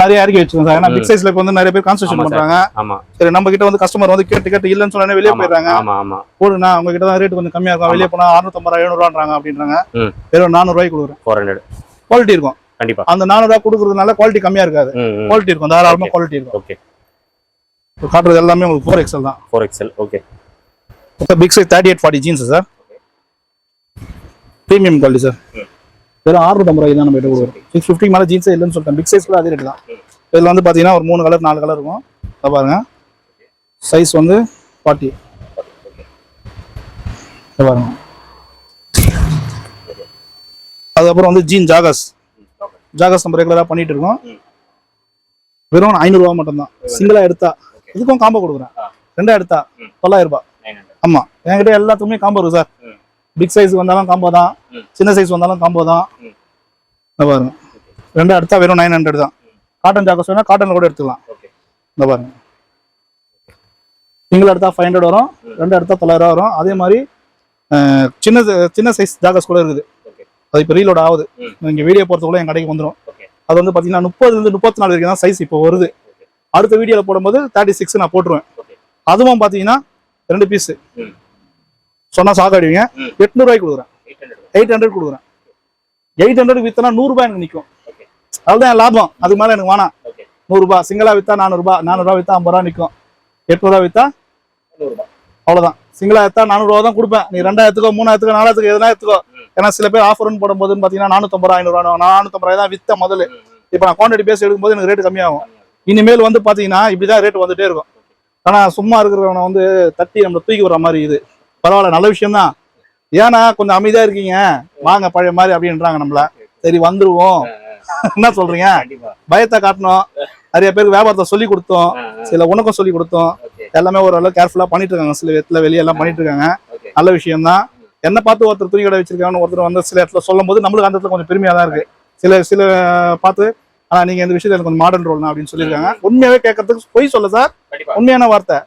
நிறைய இறக்கி வச்சுக்கோங்க சார் ஏன்னா பிக் சைஸ்ல வந்து நிறைய பேர் சார். பண்றாங்க. ஆமா. சரி நம்ம கிட்ட வந்து கஸ்டமர் வந்து கேட்டு கேட்டு இல்லைன்னு சொன்னா வெளியே போயிடுறாங்க. ஆமா ஆமா. போடுண்ணா உங்க கிட்ட தான் ரேட் கொஞ்சம் கம்மியா இருக்கும். வெளியே போனா அறுநூத்தம்பது ரூபா எழுநூறுவான்றாங்க அப்படின்றாங்க. வெறும் நானூறு ரூபாய்க்கு கொடுக்குறேன். ஃபோர் ஹண்ட்ரட் குவாலிட்டி இருக்கும். கண்டிப்பா. அந்த நானூறு ரூபாய் கொடுக்கறதுனால குவாலிட்டி கம்மியா இருக்காது. குவாலிட்டி இருக்கும். தாராளமா குவாலிட்டி இருக்கும். ஓகே காட்டுறது எல்லாமே உங்களுக்கு ஃபோர் எக்ஸல் தான். Four XL okay big size thirty eight forty jeans sir premium quality sir வெறும் ஆறுநூத்தம்பது ரூபாய் தான் நம்ம கொடுக்குறோம். சிக்ஸ் ஃபிஃப்டி மேலே ஜீன்ஸே இல்லைன்னு சொல்லிட்டேன். பிக் சைஸ்ல அதே ரேட் தான். இதில் வந்து பார்த்தீங்கன்னா ஒரு மூணு கலர் நாலு கலர் இருக்கும். இதை பாருங்க. சைஸ் வந்து ஃபார்ட்டி பாருங்க. அதுக்கப்புறம் வந்து ஜீன் ஜாகஸ் ஜாகஸ் நம்ம ரெகுலராக பண்ணிட்டு இருக்கோம். வெறும் ஐநூறுரூவா மட்டும்தான். சிங்கிளா எடுத்தா இதுக்கும் காம்போ கொடுக்குறேன். ரெண்டா எடுத்தா தொள்ளாயிரம் ரூபாய். நைன் ஹண்ட்ரட் ஆமா. என்கிட்ட எல்லாத்துக்குமே காம்போ இருக்கு சார். பிக் சைஸ் வந்தாலும் காம்போ தான். சின்ன சைஸ் வந்தாலும் காம்போ தான். இந்த பாருங்க. ரெண்டு எடுத்தா வெறும் நைன் ஹண்ட்ரட் தான். காட்டன் ஜாக்கஸ் வேணா காட்டன்ல கூட எடுத்துக்கலாம். இந்த பாருங்க. சிங்கிள் எடுத்தா ஃபைவ் ஹண்ட்ரட் வரும். ரெண்டு எடுத்தா தொள்ளாயிரம் வரும். அதே மாதிரி சின்ன சின்ன சைஸ் ஜாக்கஸ் கூட இருக்குது. அது இப்போ ரீலோட் ஆகுது. ம். நீங்க வீடியோ போறதுக்குள்ள என் கடைக்கு வந்துடும் அது வந்து பாத்தீங்கன்னா முப்பதுல இருந்து முப்பத்தி நாலு வரைக்கும் தான் சைஸ் இப்போ வருது. அடுத்த வீடியோல போடும்போது தேர்ட்டி சிக்ஸ் நான் போட்டுருவேன். அதுவும் பாத்தீங்கன்னா ரெண்டு பீஸ் சொன்னா சாக்காடுவீங்க ம். எட்நூறுவாய்க்கு கொடுக்குறேன். எயிட் ஹண்ட்ரட் கொடுக்குறேன். எயிட் ஹண்ட்ரட் வித்தனா நூறுரூபா எனக்கு நிற்கும் அதுதான் என் லாபம். அதுக்கு மேலே எனக்கு வேணாம். நூறுரூபா சிங்கிளா வித்தா நானூறுபா. நானூறுபா வித்தா ஐம்பது ரூபா நிற்கும் எட்நூறுவா வித்தா அவ்வளோதான் சிங்கிளா எடுத்தா நானூறுவா தான் கொடுப்பேன். நீ ரெண்டாயிரத்துக்கோ மூணாயிரத்துக்கோ நாலாயிரத்துக்கு எதுனா எடுத்துக்கோ. ஏன்னா சில பேர் ஆஃபர்னு போடும்போது பார்த்தீங்கன்னா நானூற்றம்பது ரூபா ஐநூறுவா நானூற்றம்பது ரூபாய் தான் வித்த முதல்ல. ம் ம். இப்போ நான் குவான்டிட்டி பேஸ் எடுக்கும்போது எனக்கு ரேட் கம்மியாகும். கம்மியா இனிமேல் வந்து பார்த்தீங்கன்னா இப்படி தான் ரேட் வந்துட்டே இருக்கும். ஆனால் சும்மா இருக்கிறவனை வந்து தட்டி நம்மளை தூக்கி விடுற மாதிரி இது. பரவாயில்ல நல்ல விஷயம் தான் ஏன்னா கொஞ்சம் அமைதியா இருக்கீங்க. வாங்க பழைய மாதிரி அப்படின்றாங்க நம்மள. சரி வந்துருவோம். என்ன சொல்றீங்க? பயத்தை காட்டணும். நிறைய பேருக்கு வியாபாரத்தை சொல்லி கொடுத்தோம். சில உனக்கும் சொல்லி கொடுத்தோம். எல்லாமே ஓரளவு கேர்ஃபுல்லா பண்ணிட்டு இருக்காங்க சில இடத்துல வெளியே எல்லாம் பண்ணிட்டு இருக்காங்க நல்ல விஷயம் தான் என்ன பார்த்து ஒருத்தர் துணி கடை வச்சிருக்காங்கன்னு ஒருத்தர் வந்து சில இடத்துல சொல்லும் போது நம்மளுக்கு அந்த இடத்துல கொஞ்சம் பெருமையா தான் இருக்கு. சில சில பார்த்து ஆனா நீங்க இந்த விஷயத்துல எனக்கு கொஞ்சம் மாடர்ன் ரோல் அப்படின்னு சொல்லியிருக்காங்க. உண்மையாவே கேட்கறதுக்கு பொய் சொல்ல சார். உண்மையான வார்த்தை.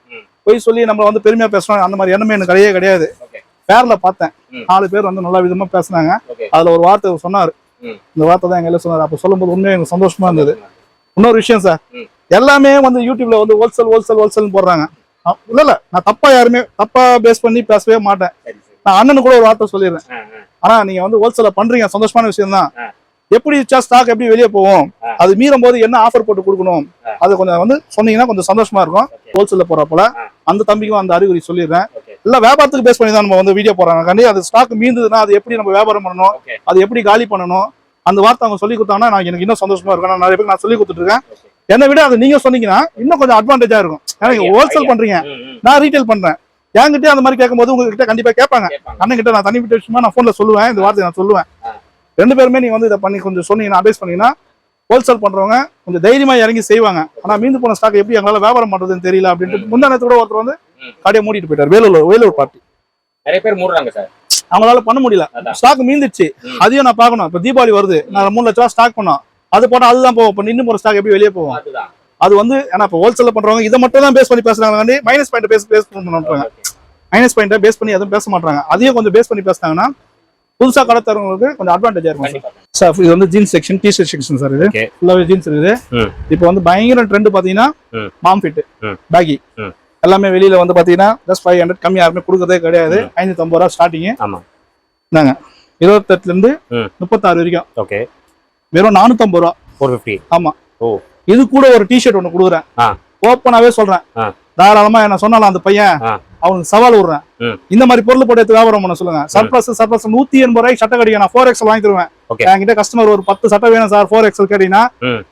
பொய் சொல்லி நம்ம வந்து பெருமையா பேசணும் அந்த மாதிரி எண்ணமே எனக்கு கிடையவே கிடையாது. பேர்ல பார்த்தேன். நாலு பேர் வந்து நல்ல விதமா பேசுனாங்க. அதுல ஒரு வார்த்தை சொன்னாரு. இந்த வார்த்தை தான் எங்க சொன்னாரு. அப்ப சொல்லும்போது உண்மையா எனக்கு சந்தோஷமா இருந்தது. இன்னொரு விஷயம் சார். எல்லாமே வந்து யூடியூப்ல வந்து ஹோல்சேல் ஹோல்சேல் ஹோல்சேல் போடுறாங்க. இல்ல இல்ல. நான் தப்பா யாருமே தப்பா பேஸ் பண்ணி பேசவே மாட்டேன். நான் அண்ணனு கூட ஒரு வார்த்தை சொல்லிடுறேன். ஆனா நீங்க வந்து ஹோல்சேல பண்றீங்க. சந்தோஷமான விஷயம் தான் எப்படி ஸ்டாக் எப்படி வெளியே போகும்? ஆ. அது மீறும் போது என்ன ஆஃபர் போட்டு கொடுக்கணும். அது கொஞ்சம் வந்து சொன்னீங்கன்னா கொஞ்சம் சந்தோஷமா இருக்கும். ஓகே. ஹோல்சேல்ல போறப்பல. அந்த தம்பிக்கும் அந்த அறிகுறி சொல்லிடுறேன். இல்ல வியாபாரத்துக்கு பேஸ் பண்ணி தான் நம்ம வந்து வீடியோ போடுறாங்க. கண்டி அது ஸ்டாக் மீந்ததுன்னா அது எப்படி நம்ம வியாபாரம் பண்ணணும்? அது எப்படி காலி பண்ணணும்? அந்த வார்த்தை அவங்க சொல்லி கொடுத்தாங்கன்னா நான் எனக்கு இன்னும் சந்தோஷமா இருக்கும். நான் நிறைய பேருக்கு நான் சொல்லி கொடுத்துட்டு இருக்கேன் என்னை விட அது நீங்க சொன்னீங்கன்னா இன்னும் கொஞ்சம் அட்வான்டேஜா இருக்கும். ஏன்னா நீங்க ஹோல்சேல். பண்றீங்க. நான் ரீட்டைல் பண்றேன். என்கிட்ட அந்த மாதிரி கேட்கும்போது உங்ககிட்ட கண்டிப்பா கேட்பாங்க. அண்ணன் கிட்ட நான் தனிப்பட்ட விஷயமா நான் போன்ல சொல்லுவேன். இந்த வார்த்தையை நான் சொல்லுவேன். ரெண்டு பேருமே நீங்க வந்து இதை பண்ணி கொஞ்சம் சொன்னீங்கன்னா அட்வைஸ் பண்ணீங்கன்னா ஹோல்சேல் பண்றவங்க கொஞ்சம் தைரியமா இறங்கி செய்வாங்க. ஆனா மீந்து போன ஸ்டாக் எப்படி எங்களால வியாபாரம் பண்றதுன்னு தெரியல அப்படின்ட்டு முந்தா நேரத்து கூட ஒருத்தர் வந்து. கடையை மூடிட்டு போயிட்டார். வேலூர் வேலூர் பார்ட்டி நிறைய பேர் மூடுறாங்க சார். அவங்களால பண்ண முடியல. ஸ்டாக் மீந்துச்சு. அதையும் நான் பார்க்கணும். இப்ப தீபாவளி வருது. நான் மூணு லட்ச ரூபா ஸ்டாக் பண்ணோம். அது போட்டா அதுதான் போகும் இப்ப நின்று போற ஸ்டாக் எப்படி வெளியே அதுதான். அது வந்து ஏன்னா இப்போ ஹோல்சேல் பண்றவங்க இதை மட்டும் தான் பேஸ் பண்ணி பேசுறாங்க. மைனஸ் பாயிண்ட் பேஸ் பேஸ் பண்ணுறாங்க மைனஸ் பாயிண்ட்டை பேஸ் பண்ணி எதுவும் பேச மாட்டாங்க அதையும் கொஞ்சம் பேஸ் பண்ணி பேசினாங்கன்னா புதுசா கடை தரவங்களுக்கு கொஞ்சம் அட்வான்டேஜா இருக்கும் சார் இது வந்து jeans section T shirt section sir இது ஃபுல்லாவே ஜீன்ஸ் இருக்குது. இப்போ வந்து பயங்கர ட்ரெண்ட் பாத்தீங்கன்னா. Mom fit. பேகி. எல்லாமே வெளியில வந்து பாத்தீங்கன்னா ஜஸ்ட் ஃபைவ் ஹண்ட்ரட் கம்மி யாருமே கொடுக்கறதே கிடையாது. ஐநூத்தி ஐம்பது ரூபா ஸ்டார்டிங் இந்தாங்க. இருபத்தெட்டுல இருந்து. முப்பத்தாறு வரைக்கும். ஓகே வெறும் நானூத்தம்பது ரூபா. ஃபோர் ஃபிஃப்டி ஆமா. ஓ. இது கூட ஒரு டிஷர்ட் ஒண்ணு கொடுக்குறேன். ஆ. ஓப்பனாவே சொல்றேன். தாராளமா என்ன சொன்னாலும் அந்த பையன் அவனுக்கு சவால் விடுறேன். இந்த மாதிரி பொருள் போட்டு வியாபாரம் பண்ண சொல்லுங்க. சர்ப்ளஸ் சர்ப்ளஸ் நூத்தி எண்பது ரூபாய்க்கு சட்டை கடிக்க நான் ஃபோர் எக்ஸல் வாங்கி தருவேன். என்கிட்ட கஸ்டமர் ஒரு பத்து சட்டை வேணும் சார் ஃபோர் எக்ஸல் கேட்டீங்கன்னா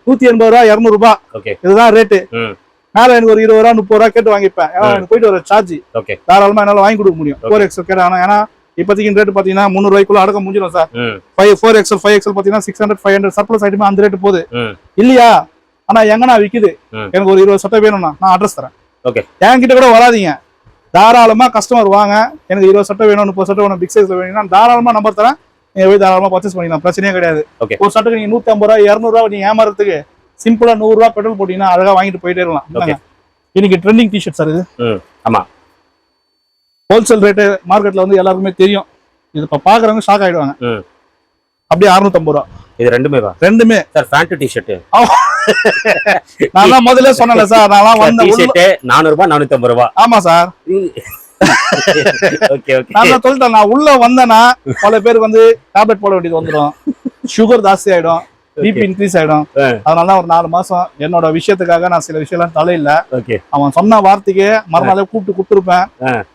நூத்தி எண்பது ரூபா இருநூறு ரூபாய். இதுதான் ரேட்டு மேல எனக்கு ஒரு இருபது ரூபா முப்பது ரூபா கேட்டு வாங்கிப்பேன். எனக்கு போயிட்டு ஒரு சார்ஜ் தாராளமா என்னால வாங்கி கொடுக்க முடியும். ஃபோர் எக்ஸல் கேட்டாங்க ஏன்னா இப்போதைக்கு ரேட் பாத்தீங்கன்னா முந்நூறு ரூபாய்க்குள்ள அடக்க முடிஞ்சிடும் sir five four XL five XL பாத்தீங்கன்னா six hundred five hundred surplus ஐட்டமே அந்த ரேட் போகுது. இல்லையா? ஆனா எங்கண்ணா விக்குது. எனக்கு ஒரு இருபது சட்டை வேணும்னா நான் அட்ரஸ் தரேன். ஓகே என்கிட்ட கூட வராதீங்க. தாராளமா கஸ்டமர் வாங்க. எனக்கு இருபது சட்டை வேணும் முப்பது சட்டை வேணும் பிக் சைஸ்ல வேணும்னா தாராளமா நம்பர் தரேன். நீங்க போய் தாராளமா பர்ச்சேஸ் பண்ணிக்கலாம். பிரச்சனையே கிடையாது. ஒரு சட்டைக்கு நீங்க நூத்தி ஐம்பது ரூபா இருநூறு ரூபா நீங்க ஏமாறதுக்கு சிம்பிளா நூறு ரூபா பெட்ரோல் போட்டீங்கன்னா அழகா வாங்கிட்டு போயிட்டே இருக்கலாம். இன்னைக்கு ட்ரெண்டிங் டிஷர்ட் சார் இது. ம் ஆமா. ஹோல்சேல் ரேட்டு மார்க்கெட்ல வந்து எல்லாருக்குமே தெரியும். இது இப்ப பாக்குறவங்க ஷாக் ஆயிடுவாங்க. ம். அப்படியே அறுநூத்தம்பது ரூபா. இது ரெண்டுமே ரெண்டுமே. சார் ஃபேண்ட் டிஷர்ட் நான் தான் முதல்ல சொன்னல சார் நான் வந்த டிஷர்ட் நானூறு ரூபாய் நானூத்தி ஐம்பது ரூபாய் ஆமா சார் ஓகே ஓகே நான் சொல்லிட்டேன் நான் உள்ள வந்தேன்னா பல பேருக்கு வந்து டேப்லெட் போட வேண்டியது வந்துடும் சுகர் ஜாஸ்தி ஆயிடும். பிபி இன்க்ரீஸ் ஆயிடும். அதனால தான் ஒரு நாலு மாசம் என்னோட விஷயத்துக்காக நான் சில விஷயம்லாம் தலையில. ஓகே அவன் சொன்ன வார்த்தைக்கு மறுநாளே கூப்பிட்டு கொடுத்துருப்பேன்.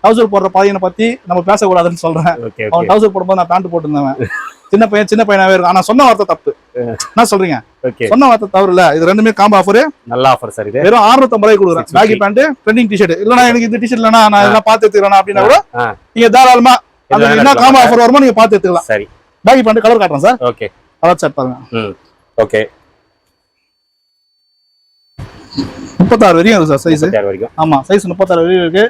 டவுசர் போடுற பையனை பத்தி நம்ம பேசக்கூடாதுன்னு சொல்றேன். அவன் டவுசர் போடும்போது நான் பேண்ட் போட்டுருந்தவன். சின்ன பையன் சின்ன பையனாவே இருக்கும் ஆனா சொன்ன வார்த்தை தப்பு. என்ன சொல்றீங்க? சொன்ன வார்த்தை தவறு இல்ல. இது ரெண்டுமே காம்போ ஆஃபர் நல்ல ஆஃபர் சார் வெறும் 650 ரூபாய்க்கு கொடுக்குறேன். 650. பேகி பேண்ட் ட்ரெண்டிங் டிஷர்ட் இல்லனா எனக்கு இந்த டிஷர்ட் இல்லனா நான் இதெல்லாம் பார்த்து எடுத்துக்கிறேன் அப்படின்னா கூட நீங்க தாராளமா அந்த என்ன காம்போ. ஆஃபர் வருமோ நீங்க பார்த்து எடுத்துக்கலாம். சரி. பேகி பேண்ட் கலர் காட்டுறேன் சார் ஓகே கலர் செட் பாருங்க. ஓகே முப்பத்தாறு வரையும் இருக்கு சார் சைஸ் வரைக்கும். ஆமா சைஸ் முப்பத்தாறு வரையும் இருக்கு.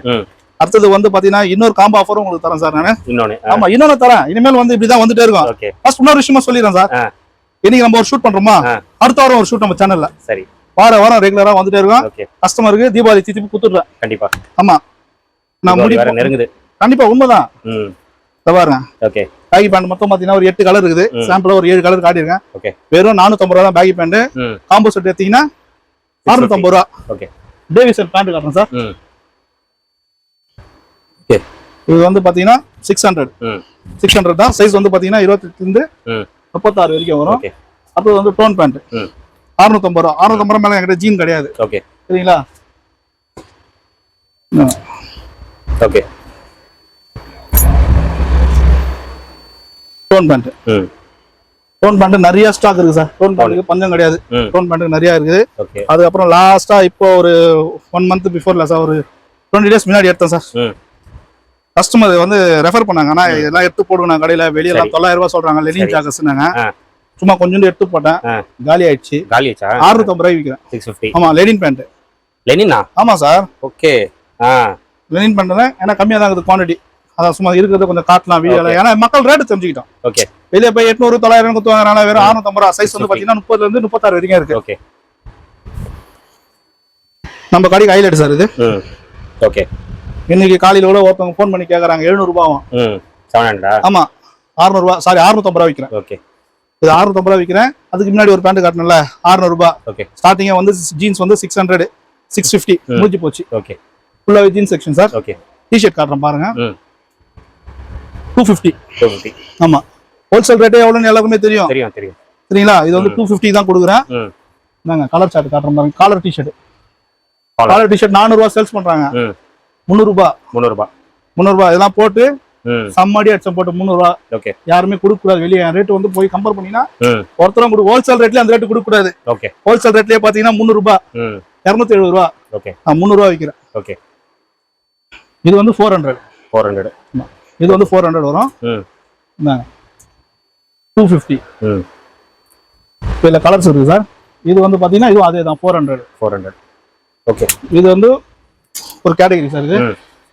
அடுத்தது வந்து பாத்தீங்கன்னா இன்னொரு காம்போ ஆஃபரும் உங்களுக்கு தரேன் சார் நான். இன்னொன்னு ஆமா இன்னொன்னு தரேன். இனிமேல் வந்து இப்படிதான் வந்துட்டே இருக்கும். ஃபர்ஸ்ட் இன்னொரு விஷயமா சொல்லிடுறேன் சார் இன்னைக்கு நம்ம ஒரு ஷூட் பண்றோமா. அடுத்த வாரம் ஒரு ஷூட் நம்ம சேனல்ல சரி. வார வாரம் ரெகுலரா வந்துட்டே இருக்கும். கஸ்டமருக்கு தீபாவளி திருப்பி கொடுத்துடுறேன். கண்டிப்பா. ஆமா. நான் தீபாவளி முடி வேற நெருங்குது. கண்டிப்பா உண்மைதான். பாருங்க. ஓகே பேகி பேண்ட் மொத்தம் பாத்தீங்கன்னா ஒரு எட்டு கலர் இருக்குது. சாம்பிளா ஒரு ஏழு கலர் காட்டியிருக்கேன். ஓகே வெறும் நானூத்தம்பது ரூபா தான் பேகி பேண்ட் காம்போ செட் எடுத்தீங்கன்னா அறுநூத்தம்பது ரூபா. ஓகே டேவிசன் பேண்ட் காட்டுறேன் சார். ஓகே இது வந்து பாத்தீங்கன்னா சிக்ஸ் ஹண்ட்ரட் சிக்ஸ் ஹண்ட்ரட் தான். சைஸ் வந்து பாத்தீங்கன்னா இருபத்தி இருந்து முப்பத்தாறு வரைக்கும் வரும். ஓகே அப்புறம் வந்து டோன் பேண்ட் அறுநூத்தம்பது ரூபா. அறுநூத்தம்பது ரூபா மேல என்கிட்ட ஜீன் கிடையாது. ஓகே சரிங்களா. Okay tone pant tone pant நிறைய ஸ்டாக் இருக்கு சார் டோன் பேண்ட்டுக்கு பஞ்சம் கிடையாது. டோன் பேண்ட்டுக்கு நிறைய இருக்குது. ஓகே அதுக்கப்புறம் லாஸ்டா இப்போ ஒரு ஒன் மந்த் பிஃபோர்ல சார் ஒரு டுவெண்ட்டி டேஸ் முன்னாடி எடுத்தேன் சார் கஸ்டமர் வந்து ரெஃபர் பண்ணாங்க. ஆனா இதெல்லாம் எடுத்து நான் கடையில. வெளியெல்லாம். தொள்ளாயிரம் ரூபாய் சொல்றாங்க. லெனின். ஜாக்கஸ்னாங்க சும்மா கொஞ்சோண்டு எடுத்து போட்டேன். ஆ. காலி ஆயிடுச்சு. காலியாச்சா? அறுநூத்தம்பது ரூபாய் விற்கிறேன் சிக்ஸ் ஃபிஃப்டி ஆமா லெனின் பேண்ட் லெனினா ஆமா சார் ஓகே ஆ. லெனின் பேண்ட் தான் ஏன்னா கம்மியா தான் இருக்குது குவான்டிட்டி அதான் சும்மா இருக்கிறத கொஞ்சம் காட்டலாம் வீடியோல. ஏன்னா மக்கள் ரேட்டு தெரிஞ்சுக்கிட்டோம். ஓகே வெளியே போய் எட்நூறு தொள்ளாயிரம் குத்து வாங்குறாங்க வெறும் அறுநூத்தம்பது ரூபா. சைஸ் வந்து பாத்தீங்கன்னா முப்பதுல இருந்து முப்பத்தாறு வரைக்கும் இருக்கு. ஓகே நம்ம கடைக்கு ஹைலைட் சார் இது. ஓகே இன்னைக்கு காலையில கூட ஒருத்தவங்க ஃபோன் பண்ணி கேக்குறாங்க. எழுநூறு ரூபாவும் செவன் ஹண்ட்ரடா ஆமா. அறுநூறுபா சாரி அறுநூத்தம்பது ரூபா விற்கிறேன் ஓகே இது அறுநூத்தம்பது ரூபா விற்கிறேன் அதுக்கு முன்னாடி ஒரு பேண்ட் காட்டணும்ல? அறுநூறு ரூபாய் ஓகே ஸ்டார்டிங்கே வந்து ஜீன்ஸ் வந்து சிக்ஸ் ஹண்ட்ரட் சிக்ஸ் ஃபிஃப்டி. முடிஞ்சு போச்சு. ஓகே ஃபுல்லாகவே jeans section sir okay T shirt காட்டுறேன் பாருங்க. டூ ஃபிஃப்டி டூ ஃபிஃப்டி ஆமா. ஹோல்சேல் ரேட்டே எவ்வளோன்னு எல்லாருக்குமே தெரியும்? தெரியும் தெரியும். சரிங்களா? இது வந்து டூ ஃபிஃப்டி தான் கொடுக்குறேன். நாங்க கலர் சார்ட் காட்டுறோம் பாருங்க. Collar T shirt. Collar T shirt நானூறுபா சேல்ஸ் பண்றாங்க. ம். முந்நூறுபா. முந்நூறுபா. முந்நூறுபா. இதெல்லாம் போட்டு சம்மடி அடிச்சம் போட்டு முந்நூறுபா. ஓகே. யாருமே கொடுக்க கூடாது வெளியே ரேட் வந்து போய் கம்பேர் பண்ணீங்கன்னா ஒருத்தரும் கொடு ஹோல்சேல் ரேட்ல அந்த ரேட் கொடுக்க கூடாது ஓகே ஹோல்சேல் ரேட்லயே பாத்தீங்கன்னா முந்நூறுபா. ம். இரநூத்தி எழுபது ரூபா ஓகே. நான் முந்நூறுபா விற்கிறேன் ஓகே. இது வந்து ஃபோர் ஹண்ட்ரட் ஃபோர் ஹண்ட்ரட் இது வந்து ஃபோர் ஹண்ட்ரட் வரும். டூ ஃபிஃப்டி இதில் கலர்ஸ் இருக்கு சார் இது வந்து பார்த்தீங்கன்னா இதுவும் அதே தான் four hundred four hundred okay இது வந்து ஒரு கேட்டகரி சார் இது.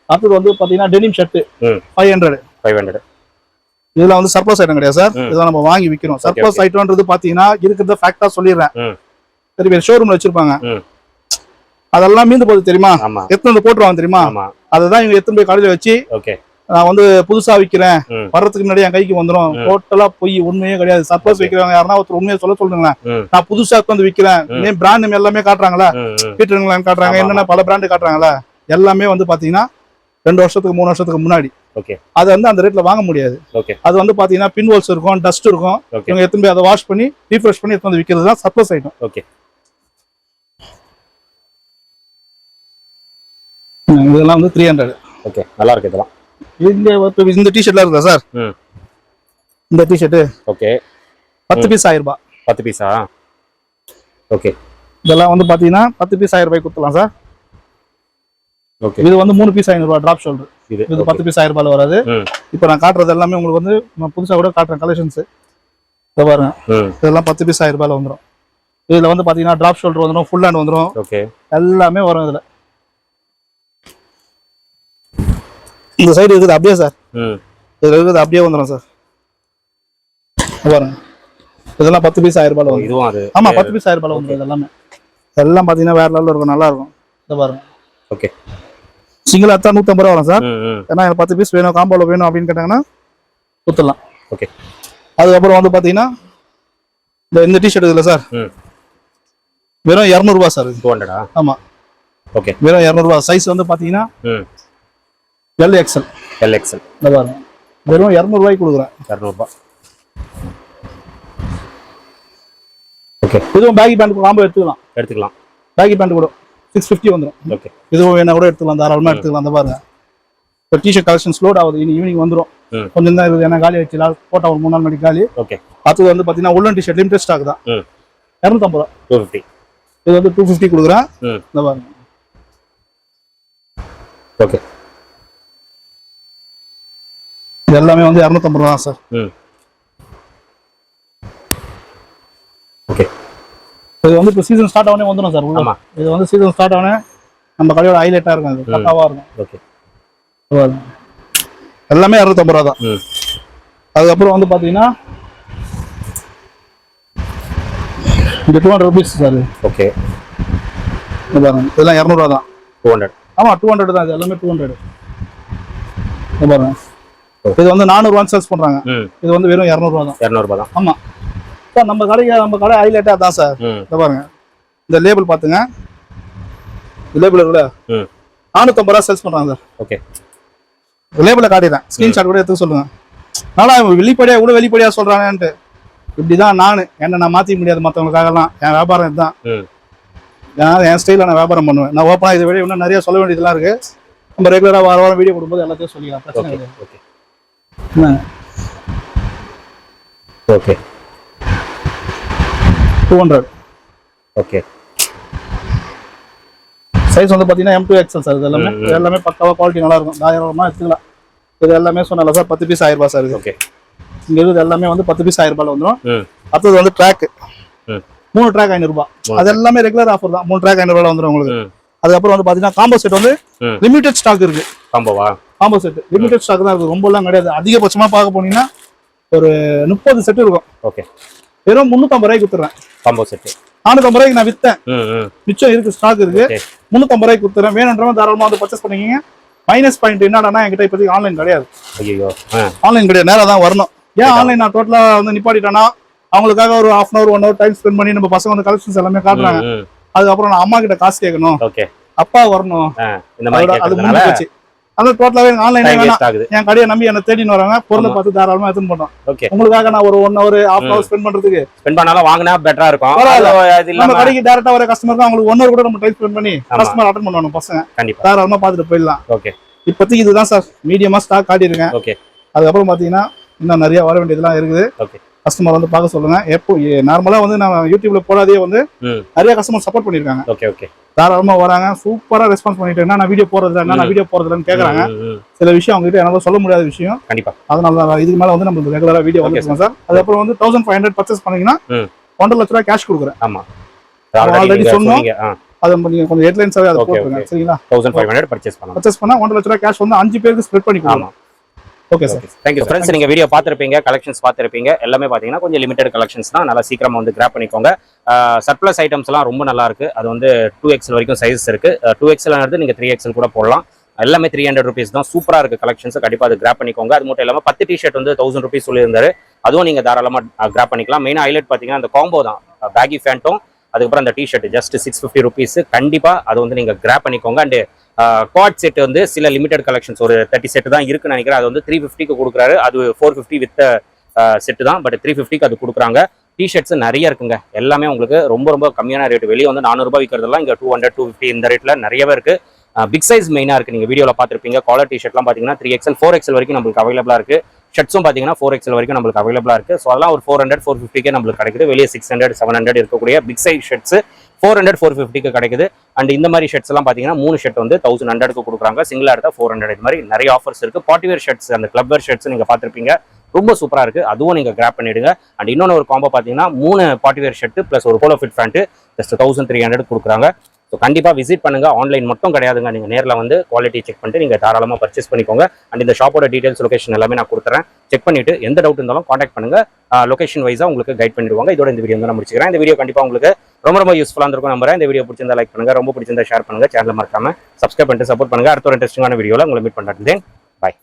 அடுத்தது வந்து பார்த்தீங்கன்னா டெனிம் ஷர்ட் ம் ஃபைவ் ஹண்ட்ரட் ஃபைவ் ஹண்ட்ரட் இதுல வந்து சர்ப்ளஸ் ஐட்டம் கிடையாது சார். இதெல்லாம் நம்ம வாங்கி விற்கிறோம் சர்ப்ளஸ். ஐட்டம்ன்றது பார்த்தீங்கன்னா இருக்கிறத ஃபேக்டா சொல்லிடுறேன். சரி பேர் ஷோரூம்ல வச்சிருப்பாங்க. அதெல்லாம் மீந்து போகுது தெரியுமா? எத்தனை போட்டுருவாங்க தெரியுமா? ஆமா. அதை தான் இவங்க எத்தனை போய் கடையில வச்சு ஓகே நான் வந்து புதுசா விற்கிறேன் வர்றதுக்கு முன்னாடி என் கைக்கு வந்துடும். டோட்டலா பொய் உண்மையே கிடையாது. Okay. வைக்கிறவங்க யாருன்னா ஒருத்தர் உண்மையை சொல்ல சொல்லுங்களேன். நான் புதுசா வந்து விற்கிறேன். நேம் பிராண்ட் நேம் எல்லாமே காட்டுறாங்களா இங்கிலாந்து காட்டுறாங்க. என்னென்ன பல பிராண்டு காட்டுறாங்களா எல்லாமே வந்து பாத்தீங்கன்னா ரெண்டு வருஷத்துக்கு மூணு வருஷத்துக்கு முன்னாடி. ஓகே. அது வந்து அந்த ரேட்ல வாங்க முடியாது. அது வந்து பாத்தீங்கன்னா பின் ஹோல்ஸ் இருக்கும் டஸ்ட் இருக்கும். இவங்க எடுத்துன்னு போய் அதை வாஷ் பண்ணி ரீஃப்ரெஷ் பண்ணி வந்து விற்கிறது தான் சர்ப்ளஸ் ஐட்டம் ஓகே. இதெல்லாம் வந்து த்ரீ ஹண்ட்ரட் ஓகே. நல்லா இருக்கு இதெல்லாம். இந்த இந்த டிஷர்ட்லாம் இருக்குதா சார்? இந்த டிஷர்ட் ஓகே. பத்து பீஸ் ஆயிரம் ரூபாய் பத்து பீஸா ஓகே. இதெல்லாம் வந்து பாத்தீங்கன்னா பத்து பீஸ் ஆயிரம் ரூபாய் கொடுத்துலாம் சார். ஓகே. இது வந்து மூணு பீஸ் ஐநூறு ரூபாய் டிராப் ஷோல்டர் இது இது. பத்து பீஸ் ஆயிரம் ரூபாயில வராது இப்போ நான் காட்டுறது எல்லாமே உங்களுக்கு வந்து நான் புதுசா கூட காட்டுறேன் கலெக்ஷன்ஸ் இதை பாருங்க. இதெல்லாம் பத்து பீஸ் ஆயிரம் ரூபாயில வந்துடும் இதுல வந்து பாத்தீங்கன்னா டிராப் ஷோல்டர் வந்துடும் ஃபுல் ஹேண்ட் வந்துடும் ஓகே. எல்லாமே வரும் இதுல. இந்த சைடு இருக்குது அப்படியே சார் இதுல இருக்குது அப்படியே வந்துடும் சார் பாருங்க. இதெல்லாம் பத்து பீஸ் ஆயிரம் இதுவும் அது. ஆமா பத்து பீஸ் ஆயிரம் ரூபாயில வந்துடும் இது எல்லாமே எல்லாம் பாத்தீங்கன்னா வேற லெவலில் இருக்கும் நல்லா இருக்கும். இதை பாருங்க. ஓகே சிங்கிள் அத்தா நூற்றம்பது ரூபா வரும் சார் ஏன்னா எனக்கு பத்து பீஸ் வேணும் காம்போல வேணும் அப்படின்னு கேட்டாங்கன்னா கொடுத்துடலாம் ஓகே அதுக்கப்புறம் வந்து பாத்தீங்கன்னா இந்த இந்த டிஷர்ட் இருக்குல்ல சார் வெறும் இரநூறுபா சார் இது ஹண்ட்ரடா ஆமா. ஓகே வெறும் இரநூறுபா சைஸ் வந்து பாத்தீங்கன்னா ம் எல் எக்ஸல் இந்த பாருங்க. வெறும் இரநூறுபாய்க்கு கொடுக்குறேன். இரநூறுபா. ஓகே. இதுவும் பேகி பேண்ட் காம்போ எடுத்துக்கலாம். எடுத்துக்கலாம். பேகி பேண்ட் கூட. சிக்ஸ் ஃபிஃப்டி வந்துடும் ஓகே. இதுவும் வேணா கூட எடுத்துக்கலாம். தாராளமாக எடுத்துக்கலாம். அந்த பாருங்க. இப்போ டிஷர்ட் கலெக்ஷன்ஸ் லோட் ஆகுது. இனி ஈவினிங் வந்துடும். கொஞ்சம் தான் இருக்குது. ஏன்னா காலி ஆயிடுச்சு. last போட்டா ஒரு மூணு நாள் மணி காலி. ஓகே. அடுத்தது வந்து பார்த்தீங்கன்னா உள்ளன் டிஷர்ட் லிமிடெட் ஸ்டாக் தான். இரநூத்தம்பது ரூபா. டூ ஃபிஃப்டி இது வந்து டூ ஃபிஃப்டி கொடுக்குறேன். இந்த பாருங்க. ஓகே. இது எல்லாமே வந்து இரநூத்தம்பது ரூபா தான் சார். ஓகே. இது வந்து இப்போ சீசன் ஸ்டார்ட் ஆகனே வந்துடும் சார் உள்ள. இது வந்து சீசன் ஸ்டார்ட் ஆகனே நம்ம கடையோட ஹைலைட்டாக இருக்கும் அது பக்காவாக இருக்கும். ஓகே. இது. எல்லாமே இரநூத்தம்பது ரூபா தான். அதுக்கப்புறம் வந்து பார்த்தீங்கன்னா இந்த டூ ஹண்ட்ரட் ருபீஸ் சார் இது. ஓகே. இது பாருங்க இதெல்லாம் இரநூறுவா தான். டூ ஹண்ட்ரட் ஆமா டூ ஹண்ட்ரட் தான் இது எல்லாமே டூ ஹண்ட்ரட் இது பாருங்க. இது வந்து நானூறுவான்னு சேல்ஸ் பண்றாங்க. இது வந்து வெறும் இரநூறுவா தான். இரநூறுபா தான். ஆமா. சார் நம்ம கடைக்கு நம்ம கடை ஹைலைட்டா தான் சார் இந்த பாருங்க. இந்த லேபிள் பாத்துங்க. இந்த லேபிள் இருக்குல்ல? நானூத்தம்பது ரூபா சேல்ஸ் பண்றாங்க சார் ஓகே. லேபிளை காட்டிடுறேன். ஸ்கிரீன்ஷாட் கூட எடுத்து சொல்லுங்க. ஆனா வெளிப்படையா கூட வெளிப்படையா சொல்றாங்கன்ட்டு இப்படிதான் நானு. என்ன நான் மாத்திக்க முடியாது மற்றவங்களுக்காகலாம் என் வியாபாரம் இதுதான். நான் என் ஸ்டைலில் நான் வியாபாரம் பண்ணுவேன். நான் ஓப்பனாக இதை விட இன்னும் நிறைய சொல்ல வேண்டியதெல்லாம் இருக்கு. நம்ம ரெகுலராக வார வாரம் வீடியோ கொடுக்கும்போது எல்லாத்தையும் சொல்லிக்கலாம். பிரச்சனை ஓகே கிடையாது. Okay two hundred okay size வந்து பார்த்தீங்கன்னா எம் டூ எக்ஸல் சார் இது எல்லாமே எல்லாமே பக்காவாக குவாலிட்டி நல்லா இருக்கும் தாராளமாக எடுத்துக்கலாம். இது எல்லாமே சொன்னல சார் பத்து பீஸ் ஆயிரம் ரூபாய் சார் ஓகே இங்கே இருக்குது எல்லாமே வந்து பத்து பீஸ் ஆயிரம் ரூபாயில் வந்துடும் அடுத்தது வந்து ட்ராக் மூணு ட்ராக் ஐநூறுபா அது எல்லாமே ரெகுலர் ஆஃபர் தான். மூணு ட்ராக் ஐநூறுபாயில் வந்துடும் உங்களுக்கு. அதுக்கப்புறம் வந்து பார்த்தீங்கன்னா காம்போ செட் வந்து லிமிடெட் ஸ்டாக் இருக்கு. காம்போவா காம்போ செட் லிமிடெட் ஸ்டாக் தான் இருக்கு. ரொம்பலாம் கிடையாது. அதிகபட்சமாக பார்க்க போனீங்கன்னா ஒரு முப்பது செட் இருக்கும். ஓகே வெறும் முந்நூற்றம்பது ரூபாய்க்கு கொடுத்துறேன் காம்போ செட்டு நானூற்றம்பது ரூபாய்க்கு நான் வித்தேன். மிச்சம் இருக்கு ஸ்டாக் இருக்கு. முந்நூற்றம்பது ரூபாய்க்கு கொடுத்துறேன் வேணுன்றவங்க தாராளமாக வந்து பர்ச்சேஸ் பண்ணிக்கிங்க. மைனஸ் பாயிண்ட் என்னடானா என்கிட்ட இப்போதைக்கு ஆன்லைன் கிடையாது. ஆன்லைன் கிடையாது. நேரா தான் வரணும். ஏன் ஆன்லைன் நான் டோட்டலாக வந்து நிப்பாட்டிட்டேன்னா அவங்களுக்காக ஒரு half an hour one hour time spend பண்ணி நம்ம பசங்க வந்து கலெக்ஷன்ஸ் எல்லாமே காட்டுறாங்க. அதுக்கப்புறம் நான் அம்மா கிட்ட காசு கேட்கணும். ஓகே அப்பா வரணும். அது கேட்கறதுனால முடிஞ்சு போச்சு. அது டோட்டலாகவே ஆன்லைனே என் கடையை நம்பி என்ன தேடின்னு வராங்க. பொருளை. பார்த்து எடுத்துன்னு போட்டோம் ஓகே உங்களுக்காக நான் ஒரு one hour half hour spend பண்றதுக்கு. ஸ்பெண்ட் பண்ணாலும் வாங்கினா பெட்டரா இருக்கும். நம்ம கடைக்கு டேரக்டா வர கஸ்டமருக்கு அவங்களுக்கு ஒன் ஹவர் கூட நம்ம டைம் ஸ்பெண்ட் பண்ணி. கஸ்டமர் அட்டன் பண்ணணும் பசங்க. கண்டிப்பா. தாராளமா பார்த்துட்டு போயிடலாம். ஓகே இப்போதைக்கு இதுதான் சார். மீடியமா ஸ்டாக் காட்டியிருக்கேன். ஓகே அதுக்கப்புறம் பாத்தீங்கன்னா இன்னும் நிறைய வர வேண்டியதெல்லாம் இருக்குது. ஓகே கஸ்டமர் வந்து பார்க்க சொல்லுங்க. எப்போ நார்மலா வந்து நான் யூடியூப்ல போடாதே வந்து நிறைய கஸ்டமர் சப்போர்ட் பண்ணிருக்காங்க. Okay okay. தாராளமா வராங்க. சூப்பரா ரெஸ்பான்ஸ் பண்ணிட்டு நான் வீடியோ போறது நான் வீடியோ போறதுலன்னு கேக்குறாங்க. சில விஷயம் அவங்க கிட்ட என்னால சொல்ல முடியாத விஷயம். கண்டிப்பா. அதனால தான் இதுக்கு மேல வந்து நம்ம ரெகுலரா வீடியோ வந்துருக்கோம் சார் அதுக்கப்புறம் வந்து தௌசண்ட் ஃபைவ் ஹண்ட்ரட் பர்ச்சேஸ் பண்ணீங்கன்னா. ஒன்றரை லட்ச ரூபா கேஷ் கொடுக்குறேன். ஆமா. ஆல்ரெடி சொன்னோம். அதை நீங்க கொஞ்சம் ஹெட்லைன்ஸாவே அதை Okay, போட்டுருங்க okay. சரிங்களா? தௌசண்ட் ஃபைவ் ஹண்ட்ரட் பர்ச்சேஸ் பண்ணலாம். பர்ச்சேஸ் பண்ணா ஒன்றரை லட்ச ரூபா கேஷ் வந்து அஞ்சு பேருக்கு ஸ்ப்ரெட் பண்ணி கொடுக்கலாம் okay sir thank you friends நீங்க வீடியோ பார்த்திருப்பீங்க கலெக்ஷன்ஸ் பார்த்திருப்பீங்க. எல்லாமே பாத்தீங்கன்னா கொஞ்சம் லிமிடெட் கலெக்ஷன்ஸ் தான். நல்லா சீக்கிரமா வந்து கிராப் பண்ணிக்கோங்க. சர்ப்ளஸ் ஐட்டம்ஸ் எல்லாம் ரொம்ப நல்லா இருக்கு. அது வந்து டூ எக்ஸல் வரைக்கும் சைஸ் இருக்கு. டூ எக்ஸல் நீங்க த்ரீ எக்ஸல் கூட போடலாம். எல்லாமே த்ரீ ஹண்ட்ரட் ருபீஸ் தான். சூப்பரா இருக்கு கலெக்ஷன்ஸ் கண்டிப்பா அது கிராப் பண்ணிக்கோங்க. அது மட்டும் இல்லாம பத்து டிஷர்ட் வந்து தௌசண்ட் ருபீஸ் சொல்லியிருந்தாரு. அதுவும் நீங்க தாராளமா கிராப் பண்ணிக்கலாம். மெயின் ஹைலைட் பாத்தீங்கன்னா அந்த காம்போ தான். பேகி ஃபேண்ட்டும் அதுக்கப்புறம் அந்த T shirt just six fifty rupees கண்டிப்பா அது வந்து நீங்க கிராப் பண்ணிக்கோங்க. அண்ட் குவாட் செட் வந்து சில லிமிடெட் கலெக்ஷன்ஸ் ஒரு தேர்ட்டி செட்டு தான் இருக்குன்னு நினைக்கிறேன். அது வந்து த்ரீ ஃபிஃப்டிக்கு கொடுக்குறாரு. அது ஃபோர் ஃபிஃப்டி வித் செட்டு தான் பட் த்ரீ ஃபிஃப்டிக்கு அது கொடுக்குறாங்க. டிஷர்ட்ஸ் நிறைய இருக்குங்க. எல்லாமே உங்களுக்கு ரொம்ப ரொம்ப கம்மியான ரேட் வெளியே வந்து நானூறுபா விற்கிறதெல்லாம் இங்கே டூ ஹண்ட்ரட் டூ ஃபிஃப்டி இந்த ரேட்டில் நிறையவே இருக்குது பிக் சைஸ் மெயினாக இருக்குது நீங்கள் வீடியோவில் பார்த்துருப்பீங்க. காலர் டிஷர்ட்லாம் பார்த்தீங்கன்னா த்ரீ எக்ஸல் ஃபோர் எக்ஸல் வரைக்கும் நம்மளுக்கு அவைலபிளாக இருக்குது ஷர்ட்ஸும் பார்த்தீங்கன்னா ஃபோர் எக்ஸல் வரைக்கும் நம்மளுக்கு அவைலபிளாக இருக்குது ஸோ அதெல்லாம் ஒரு ஃபோர் ஹண்ட்ரட் ஃபோர் ஃபிஃப்டிக்கே நம்மளுக்கு கிடைக்குது. வெளியே சிக்ஸ் ஹண்ட்ரட் செவன் ஹண்ட்ரட் இருக்கக்கூடிய big size shirts four hundred four ஃபிஃப்டிக்கு கிடைக்குது. அண்ட் இந்த மாதிரி ஷர்ட்ஸ் எல்லாம் பார்த்தீங்கன்னா மூணு ஷர்ட் வந்து தௌசண்ட் ஹண்ட்ரட்க்கு கொடுக்குறாங்க. சிங்கிளாக எடுத்தால் ஃபோர் ஹண்ட்ரட் இது மாதிரி நிறைய ஆஃபர்ஸ் இருக்குது பார்ட்டி வேர் ஷர்ட்ஸ் அந்த கிளப் வேர் ஷர்ட்ஸ் நீங்கள் பார்த்துருப்பீங்க ரொம்ப சூப்பராக இருக்குது அதுவும் நீங்கள் கிராப் பண்ணிடுங்க. அண்ட் இன்னொன்று ஒரு காம்போ பார்த்தீங்கன்னா மூணு பார்ட்டி வேர் ஷர்ட் ப்ளஸ் ஒரு polo fit pant just thousand three hundred கொடுக்குறாங்க. ஸோ கண்டிப்பாக விசிட் பண்ணுங்க. ஆன்லைன் மட்டும் கிடையாதுங்க. நீங்கள் நேரில் வந்து குவாலிட்டி செக் பண்ணிட்டு நீங்கள் தாராளமாக பர்ச்சேஸ் பண்ணிக்கோங்க. அண்ட் இந்த ஷாப்போட டீடைல்ஸ் லொகேஷன் எல்லாமே நான் கொடுத்துறேன். செக் பண்ணிவிட்டு எந்த டவுட் இருந்தாலும் காண்டாக்ட் பண்ணுங்க. லொகேஷன் வைஸாக உங்களுக்கு கைட் பண்ணிடுவாங்க. இதோட இந்த வீடியோ வந்து நான் முடிச்சுக்கிறேன். இந்த வீடியோ கண்டிப்பாக உங்களுக்கு ரொம்ப ரொம்ப யூஸ்ஃபுல்லாக இருக்கும் நம்புறேன். இந்த வீடியோ பிடிச்சிருந்தா லைக் பண்ணுங்க. ரொம்ப பிடிச்சிருந்தா ஷேர் பண்ணுங்கள் சேனல் மறக்காமல் சப்ஸ்கிரைப் பண்ணிட்டு சப்போர்ட் பண்ணுங்க. அடுத்த ஒரு இன்ட்ரெஸ்டிங்கான வீடியோவில் உங்களை மீட் பண்ணுறேன் பாய்